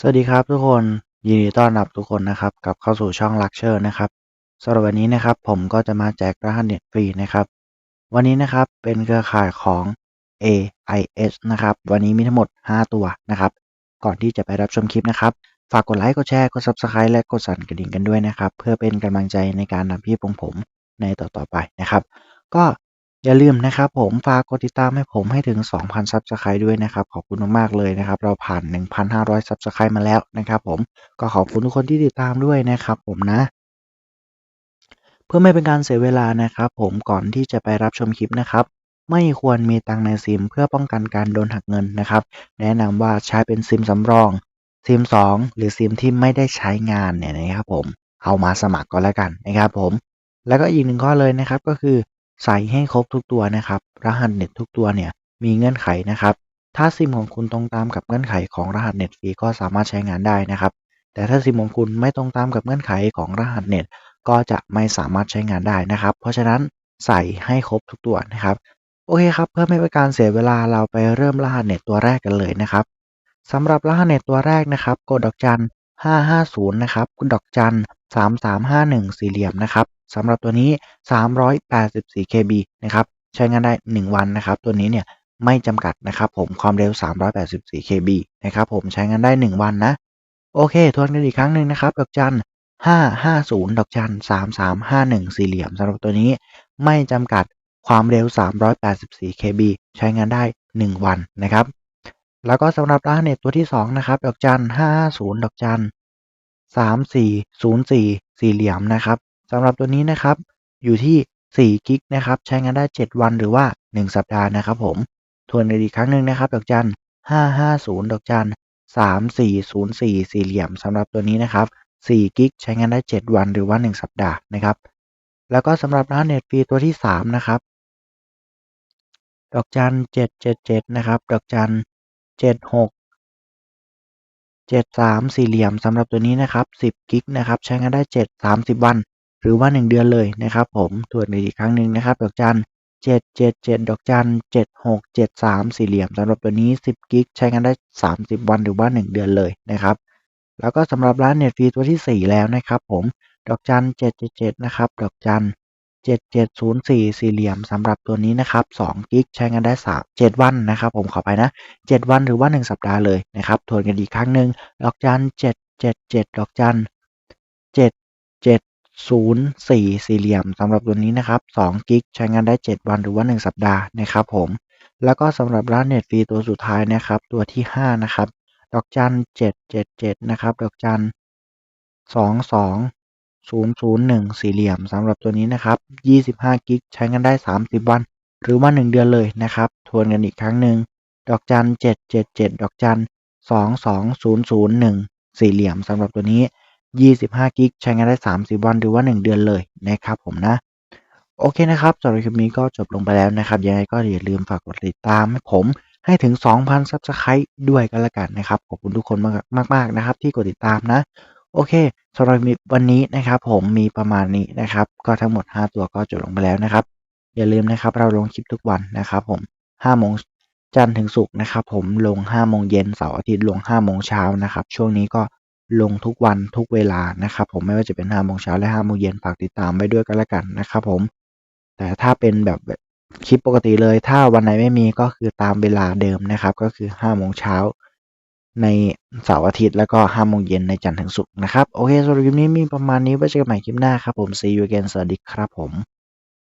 สวัสดีครับทุกคนยินดีต้อนรับทุกคนนะครับกลับเข้าสู่ช่องลักเชอร์นะครับสำหรับวันนี้นะครับผมก็จะมาแจกรหัสเน็ตฟรีนะครับ วันนี้นะครับเป็นเครือข่ายของ AIS นะครับ วันนี้มีทั้งหมด 5 ตัวนะครับ ก่อนที่จะไปรับชมคลิปนะครับ ฝากกดไลค์กดแชร์กด Subscribe และกดสั่นกระดิ่งกันด้วยนะครับ เพื่อเป็นกำลังใจในการนำพี่ของผมในต่อๆไปนะครับ ก็ อย่าลืมนะครับผมฝากกดติดตามให้ผมให้ถึง 2,000 ซับสไครต์ด้วยนะครับ ขอบคุณมากๆเลยนะครับ เราผ่าน 1,500 ซับสไครต์มาแล้วนะครับผมก็ขอบคุณทุกคนที่ติดตามด้วยนะครับผมนะ เพื่อไม่เป็นการเสียเวลานะครับผมก่อนที่จะไปรับชมคลิปนะครับไม่ควรมีตังในซิมเพื่อป้องกันการโดนหักเงินนะครับ แนะนำว่าใช้เป็นซิมสำรองซิม 2 หรือซิมที่ไม่ได้ใช้งานเนี่ยนะครับผมเอามาสมัครก็แล้วกันนะครับผม แล้วก็อีกหนึ่งข้อเลยนะครับก็คือ ใส่ให้ครบทุกตัวนะครับ รหัสเน็ตทุกตัวเนี่ยมีเงื่อนไขนะครับ ถ้าซิมของคุณตรงตามกับเงื่อนไขของรหัสเน็ตฟรีก็สามารถใช้งานได้นะครับ แต่ถ้าซิมของคุณไม่ตรงตามกับเงื่อนไขของรหัสเน็ตก็จะไม่สามารถใช้งานได้นะครับ เพราะฉะนั้นใส่ให้ครบทุกตัวนะครับโอเคครับเพื่อไม่เป็นการเสียเวลาเราไปเริ่มรหัสเน็ตตัวแรกกันเลยนะครับสำหรับรหัสเน็ตตัวแรกนะครับกดดอกจัน550นะครับกดดอกจัน3351สี่เหลี่ยมนะครับ สำหรับตัวนี้ 384 KB นะครับใช้งานได้ 1 วันนะครับ ตัวนี้เนี่ยไม่จำกัดนะครับ ผมความเร็ว 384 KB นะครับผมใช้งานได้ 1 วันนะ โอเค ทวนกันอีกครั้งหนึ่งนะครับ ดอกจัน 550 ดอกจัน 3351 สี่เหลี่ยมสำหรับตัวนี้ไม่จำกัดความเร็ว 384 KB ใช้งานได้ 1 วันนะครับ แล้วก็สำหรับรหัสเน็ตตัวที่ 2 นะครับ ดอกจัน 550 ดอกจัน 3404 สี่เหลี่ยมนะครับ สำหรับตัวนี้นะครับอยู่ที่4กิกนะครับใช้งานได้ 7 วันหรือว่า 1 สัปดาห์นะครับผมทวนกันอีกครั้งหนึ่งนะครับดอกจัน 550 ดอกจัน 3404 สี่เหลี่ยมสำหรับตัวนี้นะครับ4กิกใช้งานได้ 7 วันหรือว่า 1 สัปดาห์นะครับแล้วก็สำหรับรหัสเน็ตฟรีตัวที่ 3 นะครับ ดอกจัน 777 นะครับ ดอกจัน 76 73 สี่เหลี่ยมสำหรับตัวนี้นะครับ 10 กิกนะครับ ใช้งานได้ 7 30 วัน หรือว่า 1 เดือนเลยนะครับผมทวนอีกครั้งหนึ่งนะครับดอกจัน777 ดอกจัน 7673 สี่เหลี่ยมสำหรับตัวนี้ 10 กิก ใช้งานได้ 30 วันหรือว่า 1 เดือนเลยนะครับ แล้วก็สำหรับร้านเน็ตฟรีตัวที่ 4 แล้วนะครับผม ดอกจัน 777 นะครับ ดอกจัน 7704 สี่เหลี่ยมสำหรับตัวนี้นะครับ 2 กิก ใช้งานได้ 3 7 วันนะครับ ผมขอไปนะ 7 วันหรือว่า 1 สัปดาห์เลยนะครับ ทวนกันอีกครั้งหนึ่ง ดอกจัน 777 ดอกจัน 77 7704 สี่เหลี่ยมสำหรับตัวนี้นะครับ2กิกใช้งานได้ 7 วันหรือว่า 1 สัปดาห์นะครับผมแล้วก็สำหรับร้านเน็ตฟรีตัวสุดท้ายนะครับ ตัวที่ 5 นะครับ ดอกจัน 777 นะครับ ดอกจัน 22 001 สี่เหลี่ยมสำหรับตัวนี้นะครับ 25 กิกใช้งานได้ 30 วัน หรือว่า 1 เดือนเลยนะครับ ทวนกันอีกครั้งหนึ่งดอกจัน 777 ดอกจัน 22001 สี่เหลี่ยมสำหรับตัวนี้ 25 กิกใช้งานได้ 30 วันหรือว่า 1 เดือนเลยนะครับผมนะ โอเคนะครับสำหรับคลิปนี้ก็จบลงไปแล้วนะครับ ยังไงก็อย่าลืมฝากกดติดตามให้ผมให้ถึง 2,000 ซับสไครต์ด้วยกันละกันนะครับ ขอบคุณทุกคนมากมากๆนะครับ ที่กดติดตามนะ โอเคสำหรับวันนี้นะครับ ผมมีประมาณนี้นะครับ ก็ทั้งหมด 5 ตัวก็จบลงไปแล้วนะครับ อย่าลืมนะครับ เราลงคลิปทุกวันนะครับ ผม5โมงจันทร์ถึงศุกร์นะครับ ผมลง5โมงเย็นเสาร์อาทิตย์ลง5โมงเช้านะครับ ช่วงนี้ก็ ลงทุกวันทุกเวลานะครับผมไม่ว่าจะเป็น5โมงเช้าและ5โมงเย็นฝากติดตามไว้ด้วยกันละกันนะครับผม แต่ถ้าเป็นแบบคลิปปกติเลย ถ้าวันไหนไม่มีก็คือตามเวลาเดิมนะครับ ก็คือ5โมงเช้าในเสาร์อาทิตย์แล้วก็5โมงเย็นในจันทร์ถึงศุกร์นะครับ โอเคสำหรับคลิปนี้มีประมาณนี้ไว้เจอกันใหม่คลิปหน้าครับผม see you again สวัสดีครับผม